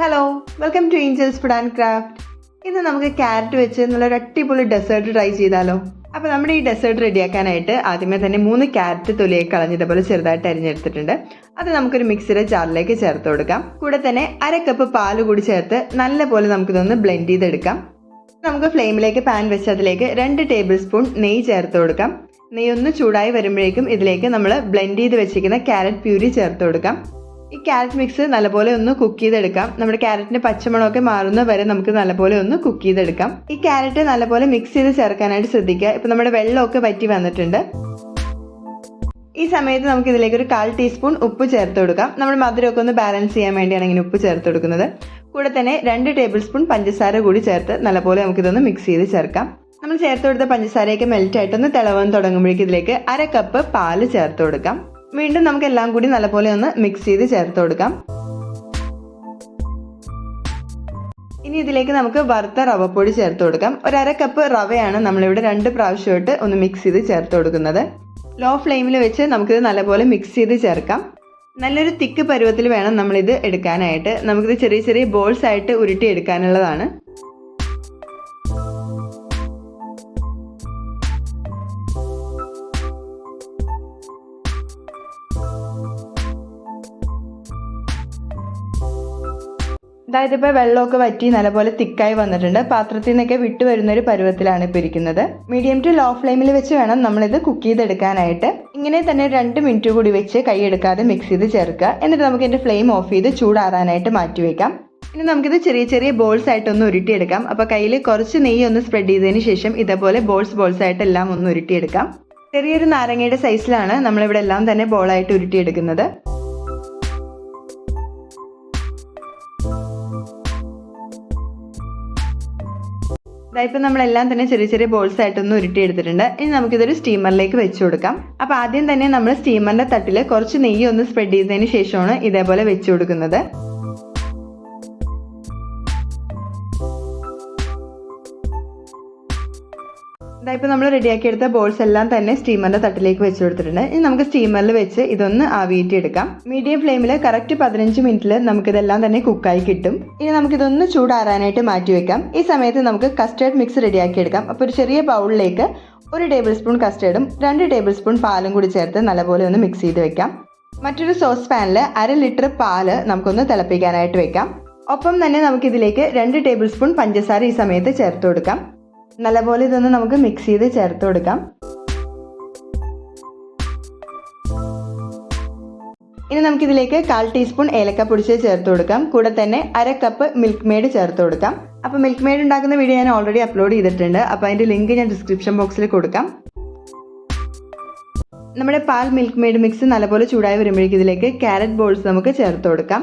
Hello welcome to angels food and craft ഇന്ന് നമുക്ക് carrot വെച്ച് നല്ലൊരു അടിപൊളി ഡെസേർട്ട് ട്രൈ ചെയ്താലോ. അപ്പോൾ നമ്മുടെ ഈ ഡെസേർട്ട് റെഡിയാക്കാനായിട്ട് ആദ്യമേ തന്നെ മൂന്ന് ക്യാരറ്റ് തൊലിയെ കളഞ്ഞ് ഇതേപോലെ ചെറുതായിട്ട് അരിഞ്ഞെടുത്തിട്ടുണ്ട്. അത് നമുക്കൊരു മിക്സിയുടെ ജാറിലേക്ക് ചേർത്ത് കൊടുക്കാം. കൂടെ തന്നെ അര കപ്പ് പാൽ കൂടി ചേർത്ത് നല്ലപോലെ നമുക്കിതൊന്ന് ബ്ലെൻഡ് ചെയ്തെടുക്കാം. നമുക്ക് ഫ്ലെയിമിലേക്ക് പാൻ വെച്ച് അതിലേക്ക് രണ്ട് ടേബിൾ സ്പൂൺ നെയ്യ് ചേർത്ത് കൊടുക്കാം. നെയ്യൊന്ന് ചൂടായി വരുമ്പോഴേക്കും ഇതിലേക്ക് നമ്മൾ ബ്ലെൻഡ് ചെയ്ത് വെച്ചിരിക്കുന്ന ക്യാരറ്റ് പ്യൂരി ചേർത്ത് കൊടുക്കാം. ഈ ക്യാരറ്റ് മിക്സ് നല്ലപോലെ ഒന്ന് കുക്ക് ചെയ്തെടുക്കാം. നമ്മുടെ ക്യാരറ്റിന്റെ പച്ചമുളകൊക്കെ മാറുന്ന വരെ നമുക്ക് നല്ലപോലെ ഒന്ന് കുക്ക് ചെയ്തെടുക്കാം. ഈ ക്യാരറ്റ് നല്ലപോലെ മിക്സ് ചെയ്ത് ചേർക്കാനായിട്ട് ശ്രദ്ധിക്കുക. ഇപ്പൊ നമ്മുടെ വെള്ളമൊക്കെ വറ്റി വന്നിട്ടുണ്ട്. ഈ സമയത്ത് നമുക്ക് ഇതിലേക്ക് ഒരു കാൽ ടീസ്പൂൺ ഉപ്പ് ചേർത്ത് കൊടുക്കാം. നമ്മുടെ മധുരമൊക്കെ ഒന്ന് ബാലൻസ് ചെയ്യാൻ വേണ്ടിയാണ് ഇങ്ങനെ ഉപ്പ് ചേർത്ത് കൊടുക്കുന്നത്. കൂടെ തന്നെ രണ്ട് ടേബിൾ സ്പൂൺ പഞ്ചസാര കൂടി ചേർത്ത് നല്ലപോലെ നമുക്കിതൊന്ന് മിക്സ് ചെയ്ത് ചേർക്കാം. നമ്മൾ ചേർത്ത് കൊടുത്ത പഞ്ചസാരയൊക്കെ മെൽറ്റ് ആയിട്ടൊന്ന് തിളവാൻ തുടങ്ങുമ്പോഴേക്കും ഇതിലേക്ക് അര കപ്പ് പാൽ ചേർത്ത് കൊടുക്കാം. വീണ്ടും നമുക്ക് എല്ലാം കൂടി നല്ലപോലെ ഒന്ന് മിക്സ് ചെയ്ത് ചേർത്ത് കൊടുക്കാം. ഇനി ഇതിലേക്ക് നമുക്ക് വറുത്ത റവപ്പൊടി ചേർത്ത് കൊടുക്കാം. ഒരു അര കപ്പ് റവയാണ് നമ്മളിവിടെ രണ്ട് പ്രാവശ്യമായിട്ട് ഒന്ന് മിക്സ് ചെയ്ത് ചേർത്ത് കൊടുക്കുന്നത്. ലോ ഫ്ലെയിമിൽ വെച്ച് നമുക്കിത് നല്ലപോലെ മിക്സ് ചെയ്ത് ചേർക്കാം. നല്ലൊരു തിക്ക് പരുവത്തിൽ വേണം നമ്മളിത് എടുക്കാനായിട്ട്. നമുക്കിത് ചെറിയ ചെറിയ ബോൾസ് ആയിട്ട് ഉരുട്ടി എടുക്കാനുള്ളതാണ്. അതായത് ഇപ്പോൾ വെള്ളമൊക്കെ വറ്റി നല്ലപോലെ തിക്കായി വന്നിട്ടുണ്ട്. പാത്രത്തിൽ നിന്നൊക്കെ വിട്ടു വരുന്ന ഒരു പരുവത്തിലാണ് ഇപ്പോൾ ഇരിക്കുന്നത്. മീഡിയം ടു ലോ ഫ്ലെയിമിൽ വെച്ച് വേണം നമ്മളിത് കുക്ക് ചെയ്തെടുക്കാനായിട്ട്. ഇങ്ങനെ തന്നെ രണ്ട് മിനിറ്റ് കൂടി വെച്ച് കൈ എടുക്കാതെ മിക്സ് ചെയ്ത് ചേർക്കുക. എന്നിട്ട് നമുക്ക് ഇതിന്റെ ഫ്ലെയിം ഓഫ് ചെയ്ത് ചൂടാറാനായിട്ട് മാറ്റി വെക്കാം. ഇനി നമുക്കിത് ചെറിയ ചെറിയ ബോൾസ് ആയിട്ട് ആയിട്ടൊന്ന് ഉരുട്ടിയെടുക്കാം. അപ്പോൾ കയ്യിൽ കുറച്ച് നെയ്യ് ഒന്ന് സ്പ്രെഡ് ചെയ്തതിന് ശേഷം ഇതേപോലെ ബോൾസ് ബോൾസ് ആയിട്ട് എല്ലാം ഒന്ന് ഉരുട്ടിയെടുക്കാം. ചെറിയൊരു നാരങ്ങയുടെ സൈസിലാണ് നമ്മളിവിടെ എല്ലാം തന്നെ ബോളായിട്ട് ഉരുട്ടിയെടുക്കുന്നത്. ഇതായിപ്പോൾ നമ്മളെല്ലാം തന്നെ ചെറിയ ചെറിയ ബോൾസ് ആയിട്ടൊന്ന് ഉരുട്ടി എടുത്തിട്ടുണ്ട് ഇനി നമുക്കിതൊരു സ്റ്റീമറിലേക്ക് വെച്ച് കൊടുക്കാം. അപ്പോൾ ആദ്യം തന്നെ നമ്മൾ സ്റ്റീമറിന്റെ തട്ടിൽ കുറച്ച് നെയ്യ് ഒന്ന് സ്പ്രെഡ് ചെയ്തതിന് ശേഷമാണ് ഇതേപോലെ വെച്ച് കൊടുക്കുന്നത്. ഇതായിപ്പോൾ നമ്മൾ റെഡിയാക്കി എടുത്ത ബോൾസ് എല്ലാം തന്നെ സ്റ്റീമറിന്റെ തട്ടിലേക്ക് വെച്ച് കൊടുത്തിട്ടുണ്ട്. ഇനി നമുക്ക് സ്റ്റീമറിൽ വെച്ച് ഇതൊന്ന് ആവിയിട്ടെടുക്കാം മീഡിയം ഫ്ലെയിമിൽ കറക്റ്റ് പതിനഞ്ച് മിനിറ്റിൽ നമുക്കിതെല്ലാം തന്നെ കുക്കായി കിട്ടും. ഇനി നമുക്കിതൊന്ന് ചൂടാറാനായിട്ട് മാറ്റി വെക്കാം. ഈ സമയത്ത് നമുക്ക് കസ്റ്റേർഡ് മിക്സ് റെഡിയാക്കി എടുക്കാം അപ്പോൾ ഒരു ചെറിയ ബൗളിലേക്ക് ഒരു ടേബിൾ സ്പൂൺ കസ്റ്റേർഡും രണ്ട് ടേബിൾ സ്പൂൺ പാലും കൂടി ചേർത്ത് നല്ലപോലെ ഒന്ന് മിക്സ് ചെയ്ത് വെക്കാം. മറ്റൊരു സോസ് പാനിൽ അര ലിറ്റർ പാൽ നമുക്കൊന്ന് തിളപ്പിക്കാനായിട്ട് വെക്കാം. ഒപ്പം തന്നെ നമുക്കിതിലേക്ക് രണ്ട് ടേബിൾ സ്പൂൺ പഞ്ചസാര ഈ സമയത്ത് ചേർത്ത് കൊടുക്കാം. നല്ലപോലെ ഇതൊന്ന് നമുക്ക് മിക്സ് ചെയ്ത് ചേർത്ത് കൊടുക്കാം. ഇനി നമുക്കിതിലേക്ക് കാൽ ടീസ്പൂൺ ഏലക്ക പൊടിച്ച് ചേർത്ത് കൊടുക്കാം. കൂടെ തന്നെ അര കപ്പ് മിൽക്ക് മെയ്ഡ് ചേർത്ത് കൊടുക്കാം. അപ്പോൾ മിൽക്ക് മെയ്ഡ് ഉണ്ടാക്കുന്ന വീഡിയോ ഞാൻ ഓൾറെഡി അപ്ലോഡ് ചെയ്തിട്ടുണ്ട്. അപ്പോൾ അതിന്റെ ലിങ്ക് ഞാൻ ഡിസ്ക്രിപ്ഷൻ ബോക്സിൽ കൊടുക്കാം. നമ്മുടെ പാൽ മിൽക്ക് മെയ്ഡ് മിക്സ് നല്ലപോലെ ചൂടായി വരുമ്പോഴേക്കും ഇതിലേക്ക് ക്യാരറ്റ് ബോൾസ് നമുക്ക് ചേർത്ത് കൊടുക്കാം.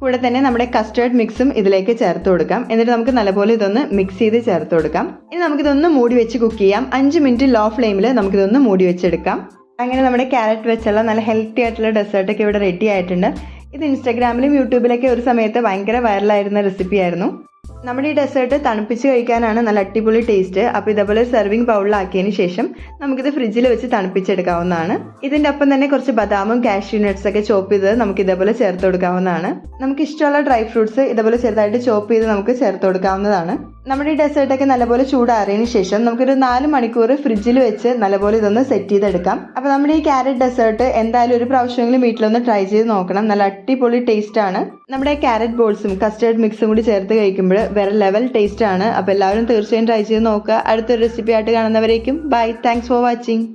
കൂടെ തന്നെ നമ്മുടെ കസ്റ്റേർഡ് മിക്സും ഇതിലേക്ക് ചേർത്ത് കൊടുക്കാം. എന്നിട്ട് നമുക്ക് നല്ലപോലെ ഇതൊന്ന് മിക്സ് ചെയ്ത് ചേർത്ത് കൊടുക്കാം. ഇനി നമുക്കിതൊന്ന് മൂടി വെച്ച് കുക്ക് ചെയ്യാം. അഞ്ച് മിനിറ്റ് ലോ ഫ്ലെയിമിൽ നമുക്കിതൊന്ന് മൂടി വെച്ചെടുക്കാം. അങ്ങനെ നമ്മുടെ ക്യാരറ്റ് വെച്ചുള്ള നല്ല ഹെൽത്തി ആയിട്ടുള്ള ഡെസേർട്ടൊക്കെ ഇവിടെ റെഡി ആയിട്ടുണ്ട്. ഇത് ഇൻസ്റ്റാഗ്രാമിലും യൂട്യൂബിലൊക്കെ ഒരു സമയത്ത് ഭയങ്കര വൈറലായിരുന്ന റെസിപ്പി ആയിരുന്നു. നമ്മുടെ ഈ ഡെസേർട്ട് തണുപ്പിച്ച് കഴിക്കാനാണ് നല്ല അടിപൊളി ടേസ്റ്റ് അപ്പോൾ ഇതേപോലെ സെർവിങ് ബൗളിലാക്കിയതിന് ശേഷം നമുക്കിത് ഫ്രിഡ്ജിൽ വെച്ച് തണുപ്പിച്ചെടുക്കാവുന്നതാണ്. ഇതിന്റെ ഒപ്പം തന്നെ കുറച്ച് ബദാമും കാഷ്യൂ നട്ട്സ് ഒക്കെ ചോപ്പ് ചെയ്ത് നമുക്ക് ഇതേപോലെ ചേർത്ത് കൊടുക്കാവുന്നതാണ്. നമുക്ക് ഇഷ്ടമുള്ള ഡ്രൈ ഫ്രൂട്ട്സ് ഇതേപോലെ ചെറുതായിട്ട് ചോപ്പ് ചെയ്ത് നമുക്ക് ചേർത്ത് കൊടുക്കാവുന്നതാണ്. നമ്മുടെ ഈ ഡെസേർട്ടൊക്കെ നല്ലപോലെ ചൂടാറിയതിന് ശേഷം നമുക്കൊരു നാല് മണിക്കൂർ ഫ്രിഡ്ജിൽ വെച്ച് നല്ലപോലെ ഇതൊന്ന് സെറ്റ് ചെയ്തെടുക്കാം. അപ്പോൾ നമ്മുടെ ഈ ക്യാരറ്റ് ഡെസേർട്ട് എന്തായാലും ഒരു പ്രാവശ്യമെങ്കിലും വീട്ടിലൊന്ന് ട്രൈ ചെയ്ത് നോക്കണം. നല്ല അടിപൊളി ടേസ്റ്റ് ആണ്. നമ്മുടെ ക്യാരറ്റ് ബോൾസും കസ്റ്റേർഡ് മിക്സും കൂടി ചേർത്ത് കഴിക്കുമ്പോൾ വേറെ ലെവൽ ടേസ്റ്റ് ആണ്. അപ്പോൾ എല്ലാവരും തീർച്ചയായും ട്രൈ ചെയ്ത് നോക്കുക. അടുത്തൊരു റെസിപ്പി ആയിട്ട് കാണുന്നവരേക്കും. Bye thanks for watching